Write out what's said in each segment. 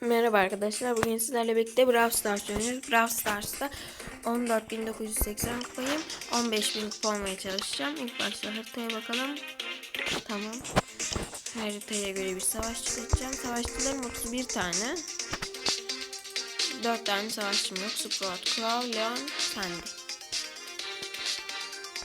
Merhaba arkadaşlar. Bugün sizlerle birlikte Brawl Stars oynuyoruz. Brawl Stars'ta 14.980 kupayım. 15.000 kupa çalışacağım. İlk başta haritaya bakalım. Tamam. Haritaya göre bir savaş çıkartacağım. Savaşçılarım 31 tane. 4 tane savaşçım yok. Sprout, Crow, Leon, Sandy.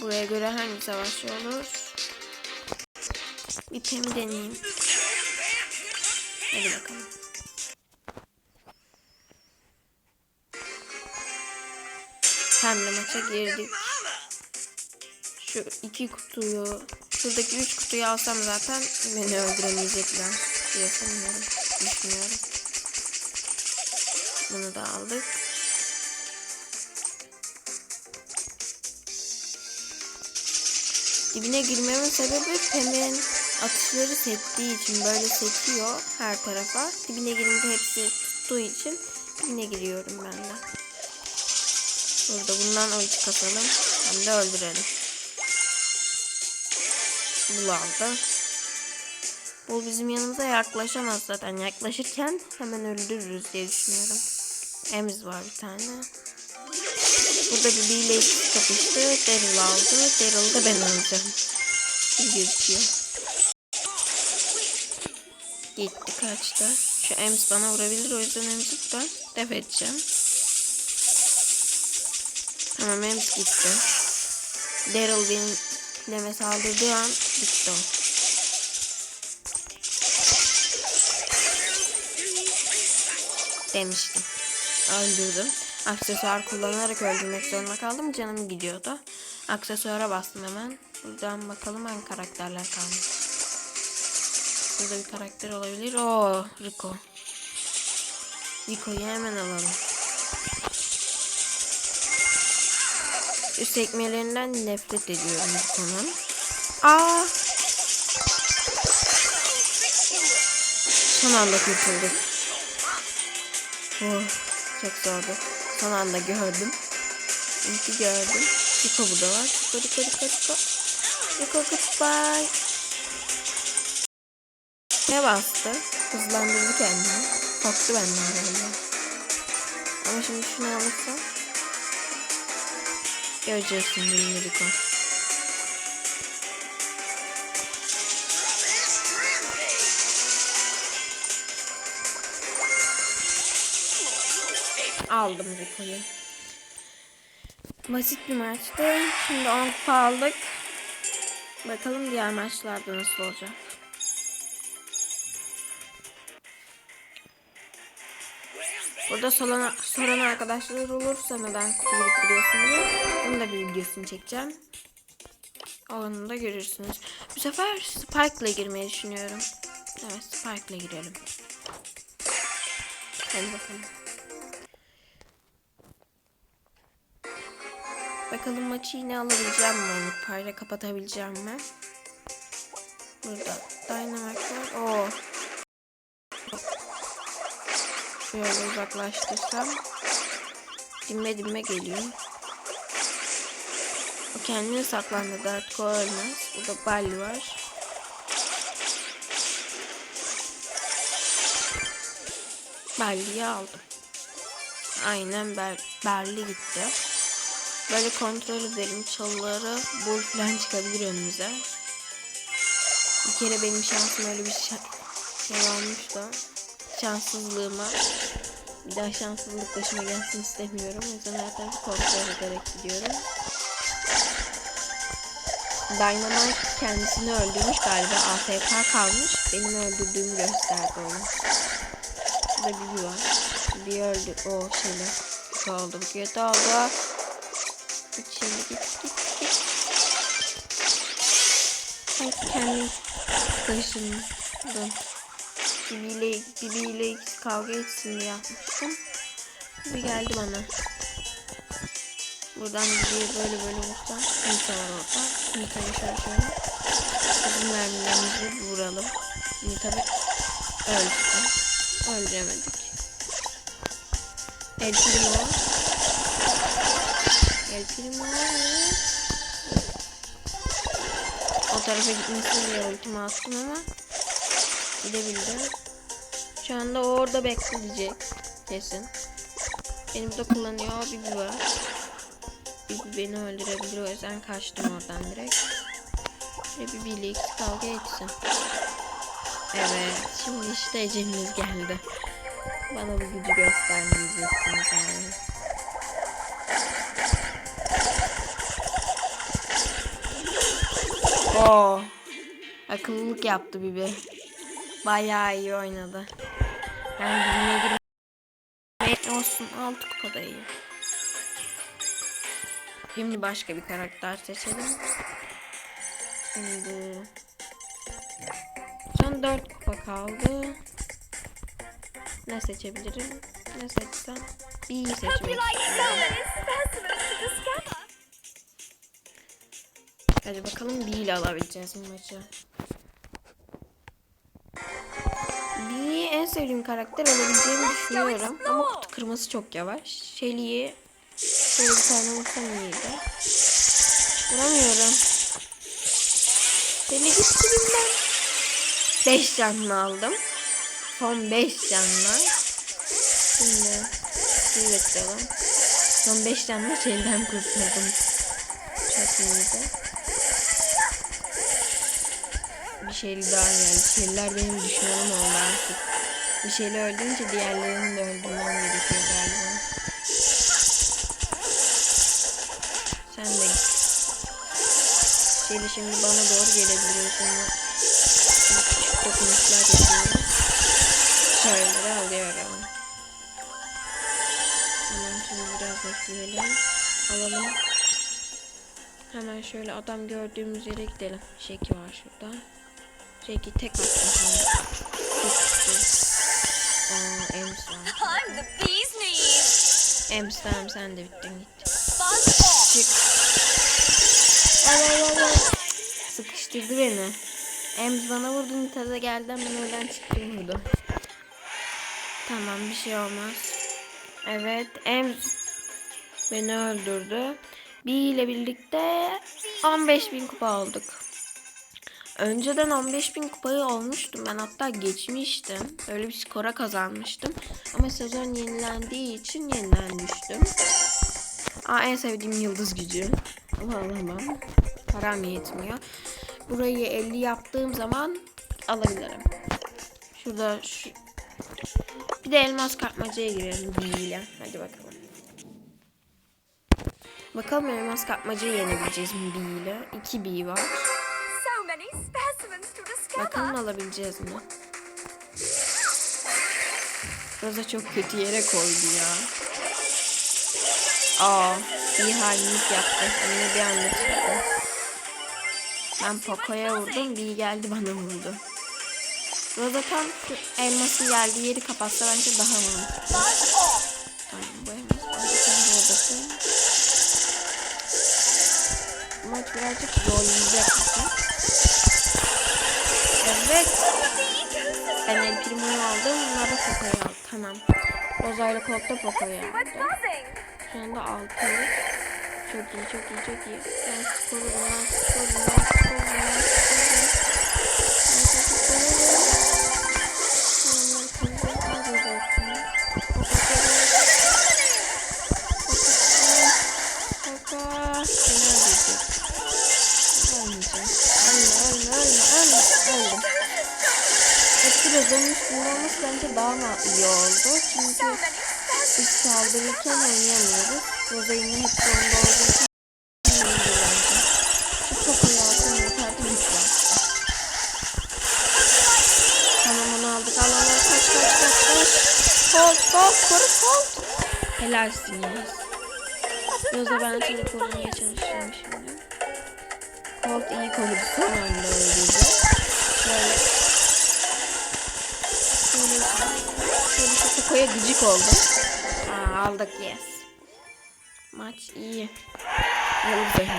Buraya göre hangi savaşçı olur? Bir temi deneyeyim. Hadi bakalım. Pembe maça girdik. Şu iki kutuyu, şuradaki üç kutuyu alsam zaten beni öldüremeyecekler diye sanıyorum, düşünüyorum. Bunu da aldık. Dibine girmemin sebebi Pem'in atışları sektiği için böyle sekiyor her tarafa. Dibine girince hepsi tuttuğu için dibine giriyorum ben de. Burada bundan ulti kasalım. Hem de öldürelim. Bu aldı. Bu bizim yanımıza yaklaşamaz zaten. Yaklaşırken hemen öldürürüz diye düşünüyorum. Emiz var bir tane. Burada bir ile kapıştı. Daryl aldı. Daryl'ı da ben alacağım. Bir gözüküyor. Gitti kaçtı. Şu Ems bana vurabilir. O yüzden Ems'i buradan def edeceğim. Ems gitti. Daryl benim leme saldırdığı an bitti o. Demiştim. Öldürdüm. Aksesuar kullanarak öldürmek zorunda kaldım. Canım gidiyordu. Aksesuara bastım hemen. Buradan bakalım hangi karakterler kalmış. Burada bir karakter olabilir. Oo, Rico. Rico'yu hemen alalım. Üst sekmelerinden nefret ediyorum Rico'nun. Aa! Son anda kurtulduk. Oh, çok zordu. Son anda gördüm. İyi gördüm. Rico burada var. Rico, Rico, Rico, Rico. Rico goodbye. Ne bastı? Hızlandırdı kendini. Korktu benden galiba. Ama şimdi şunu alırsam göreceğiz şimdi Rico. Aldım Rico'yu. Basit bir maçtı. Şimdi 10 kupa. Bakalım diğer maçlarda nasıl olacak. Burada soran, soran arkadaşlar olursa neden kutu biriktiriyorsun diye onun da bir videosunu çekeceğim. Onu da görürsünüz. Bu sefer Spike ile girmeyi düşünüyorum. Evet Spike ile girelim. Hadi bakalım. Bakalım maçı yine alabileceğim mi? Payla kapatabileceğim mi? Burada Dynamite var. Oo. Şöyle uzaklaştırsam dinme dinme geliyor. O kendini saklandı artık o ölmez. Burada Balli var. Balli'yi aldım. Aynen Ber Berli gitti. Böyle kontrol edelim çalıları. Bul falan çıkabilir önümüze. Bir kere benim şansım öyle bir şey, şey olmuş da şanssızlığıma bir daha şanssızlık başıma gelsin istemiyorum. O yüzden her tarafı kontrol ederek gidiyorum. Dynamite kendisini öldürmüş galiba. AFK kalmış. Benim öldürdüğümü gösterdi ona. Burada bir var. Bir öldü. O şeyle. Kötü oldu. Bu kötü oldu. Git şimdi git git git. Sanki kendim taşındım. Bibiyle, bibiyle ikisi kavga etsin diye yapmıştım. Bibi geldi bana. Buradan bibiye böyle böyle vursam. Nita var orada. Nita'yı şöyle şöyle. Bizim mermilerimizi vuralım. Nita bir öldü. Öldüremedik. El Primo. El Primo. O tarafa gitmesin diye ultimi attım ama gidebildi. Şu anda orada bekleyecek. Kesin. Benim de kullanıyor Bibi var. Bibi beni öldürebilir o yüzden kaçtım oradan direkt. Ve Bibi ile ikisi kavga etsin. Evet şimdi işte eceliniz geldi. Bana bu gücü göstermeyeceksiniz yani. Oo. Akıllılık yaptı Bibi. Bayağı iyi oynadı. Ben birine girmeye olsun altı kupada iyi. Şimdi başka bir karakter seçelim. Şimdi son dört kupa kaldı. Ne seçebilirim? Ne seçsem? Bir seçmek istiyorum. Hadi bakalım bir ile alabileceğiz bu maçı. En sevdiğim karakter olabileceğini düşünüyorum. Ama kutu kırması çok yavaş. Shelly'yi şöyle bir tane vursam iyiydi. Vuramıyorum. Shelly gitti bilmem. 5 canlı aldım. Son 5 canlı. Şimdi bir bekleyelim. Son 5 canlı şeyden kurtuldum. Çok iyiydi. Bir şeyli daha geldi. Şeyler benim düşmanım oldu artık. Bir şeyle öldürünce diğerlerini de öldürmem gerekiyor galiba. Sen de git. Şeyli şimdi bana doğru gelebiliyorsun. Küçük dokunuşlar yapıyorum. Şöyle alıyorum. Tamam şimdi biraz bekleyelim. Alalım. Hemen şöyle adam gördüğümüz yere gidelim. Şeki var şurada. Şeki tek şimdi. Çok güzel. Aa, Ems var. I'm the bee's knees. Ems tamam sen de bittin git. Çık. Ay ay ay ay. Sıkıştırdı beni. Ems bana vurdu Nita'da geldi ben oradan çıktım vurdu. Tamam bir şey olmaz. Evet Ems beni öldürdü. Bir ile birlikte 15.000 kupa olduk. Önceden 15.000 kupayı olmuştum ben hatta geçmiştim. Öyle bir skora kazanmıştım. Ama sezon yenilendiği için yeniden düştüm. Aa en sevdiğim yıldız gücü. Ama alamam. Param yetmiyor. Burayı 50 yaptığım zaman alabilirim. Şurada şu... Bir de elmas kapmacaya girelim büyüyle. Hadi bakalım. Bakalım elmas kapmacayı yenebileceğiz mi büyüyle? 2 büyü var. Bakalım alabileceğiz mi? Roza çok kötü yere koydu ya. Aa, iyi hainlik yaptı. Yine bir anda çıktı. Ben Poco'ya vurdum, bir geldi bana vurdu. Roza tam elması geldi yeri kapatsa bence daha mantıklı. Tamam bu elmas. Bu maç birazcık zorlayacak bizi. Evet. Ben El Primo'yu aldım. Bunlar da Poco'yu aldı. Tamam. Roza ile Colt da Poco'yu aldı. Şu anda 6. Çok iyi, çok iyi, çok iyi. Ben skoru, ben skoru, ben daha iyi oldu. Çünkü biz saldırırken oynayamıyoruz. Roza yine hep sonunda olduğu için çok iyi altın yeterli var. Tamam onu aldık. Al al kaç kaç kaç kaç. Kolt kolt koru kolt. Helalsin ya. Roza ben seni korumaya çalışacağım şimdi. Colt iyi korudu son anda öldürdü. Şöyle. Şöyle şu Poco'ya gıcık oldum. Aa, aldık yes. Maç iyi. Yavuz oyuncu.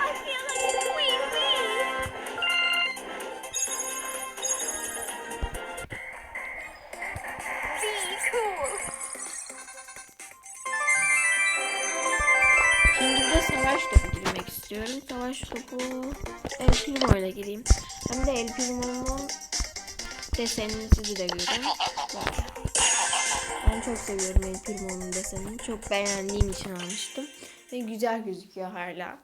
I feel like a queen bee. Be cool. Şimdi bir de savaş topu girmek istiyorum. Savaş topu El gireyim. Hem de El Primo'nun Desenini sizi de görün. Ben çok seviyorum El Primo'nun desenini. Çok beğendiğim için almıştım. Ve güzel gözüküyor hala.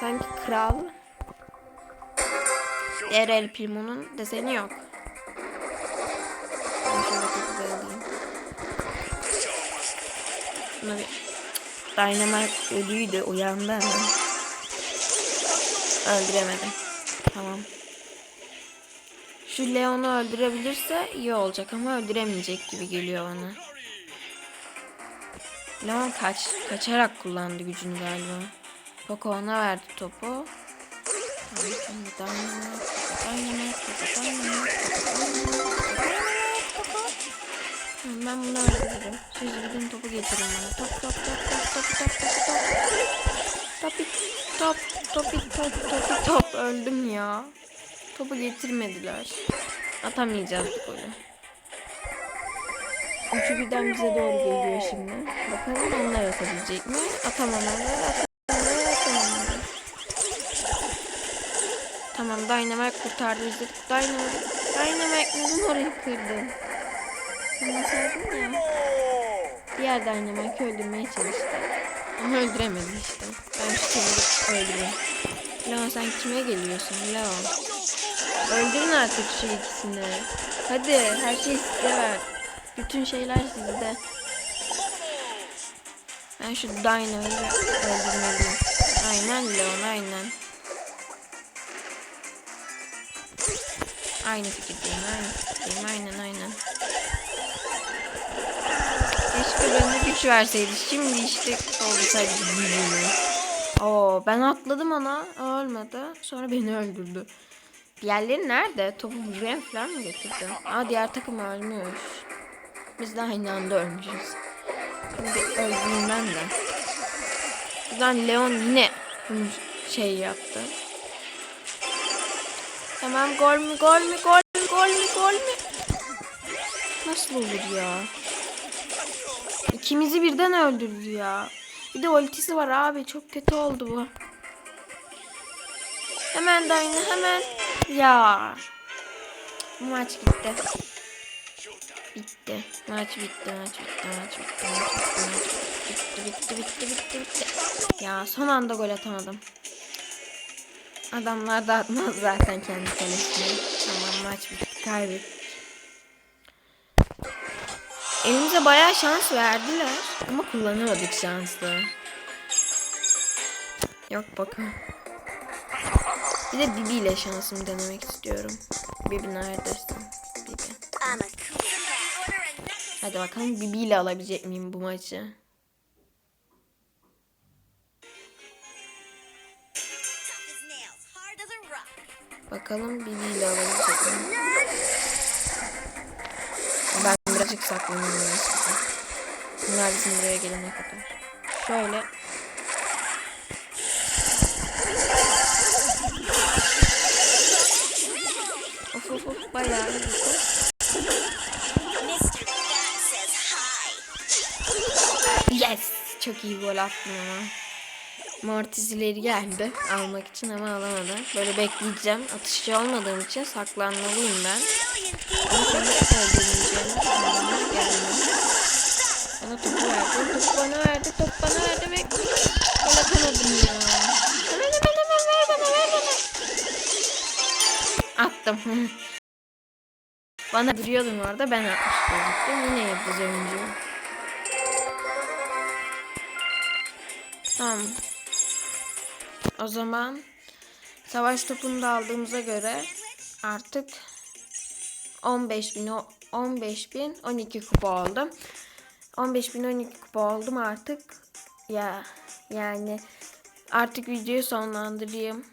Sanki kral. Diğer El Primo'nun deseni yok. Buna bir... Dynamite ölüydü. Uyandı hemen. Öldüremedim. Tamam. Şu Leon'u öldürebilirse iyi olacak ama öldüremeyecek gibi geliyor bana. Leon kaç, kaçarak kullandı gücünü galiba. Poco ona verdi topu. Ben bunu öldürürüm. Siz gidin topu getirin bana. Top top top top top top top top. Topik top topik top topik top. Öldüm ya. Topu getirmediler. Atamayacağız bu golü. Üçü birden bize doğru geliyor şimdi. Bakalım onlar atabilecek mi? Atamamalar, atamamalar, atamamalar. Tamam Dynamite kurtardı bizi. Dynamite, Dynamite neden orayı kırdın? Sana sordum ya. Diğer Dynamite'ı öldürmeye çalıştı. Ama öldüremedi işte. Ben kemiği öldüreyim. Leon sen kime geliyorsun Leon? Öldürün artık şu ikisini. Hadi her şey sizde ver. Bütün şeyler sizde. Ben şu Dino'yu öldürmeliyim. Aynen Leon aynen. Aynı fikirdeyim aynı fikirdeyim aynen aynen. Keşke bana güç verseydi. Şimdi işte oldu sadece. Oo ben atladım ona. Ölmedi. Sonra beni öldürdü. Diğerleri nerede? Topu buraya falan mı getirdi? Aa diğer takım ölmüş. Biz de aynı anda ölmüşüz. Şimdi öldüm ben de. Buradan Leon yine şey yaptı. Tamam gol mü gol mü gol mü gol mü gol mü? Nasıl olur ya? İkimizi birden öldürdü ya. Bir de ultisi var abi. Çok kötü oldu bu. Hemen Dayna hemen. Ya. Maç gitti. Bitti. Maç bitti. Maç bitti. Maç bitti. Maç bitti. Bitti. Bitti. Bitti. Bitti. Bitti. Ya son anda gol atamadım. Adamlar da atmaz zaten kendi kalesine. Tamam maç bitti. Kaybettik. Elimize bayağı şans verdiler ama kullanamadık şanslı. Yok bakalım. Bir de Bibi ile şansımı denemek istiyorum. Bibi neredesin? Bibi. Hadi bakalım Bibi ile alabilecek miyim bu maçı? Bakalım Bibi ile alabilecek miyim? Ben birazcık saklanıyorum. Bunlar bizim buraya gelene kadar. Şöyle. Bayağı iyi. Says hi. Yes! Çok iyi gol attım ama. Mortis ileri geldi almak için ama alamadı. Böyle bekleyeceğim. Atışçı olmadığım için saklanmalıyım ben. Bana topu verdi. Top bana verdi. Top bana verdi ve gol atamadım ya. Hemen hemen hemen ver bana ver bana. Attım. bana duruyordum orada ben atmış gözüktüm. Yine yıldız oyuncu. Tamam. O zaman savaş topunu da aldığımıza göre artık 15 bin 15 bin 12 kupa oldum. 15 bin 12 kupa oldum artık. Ya yani artık videoyu sonlandırayım.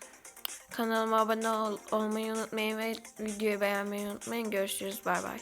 Kanalıma abone ol- olmayı unutmayın ve videoyu beğenmeyi unutmayın. Görüşürüz. Bay bay.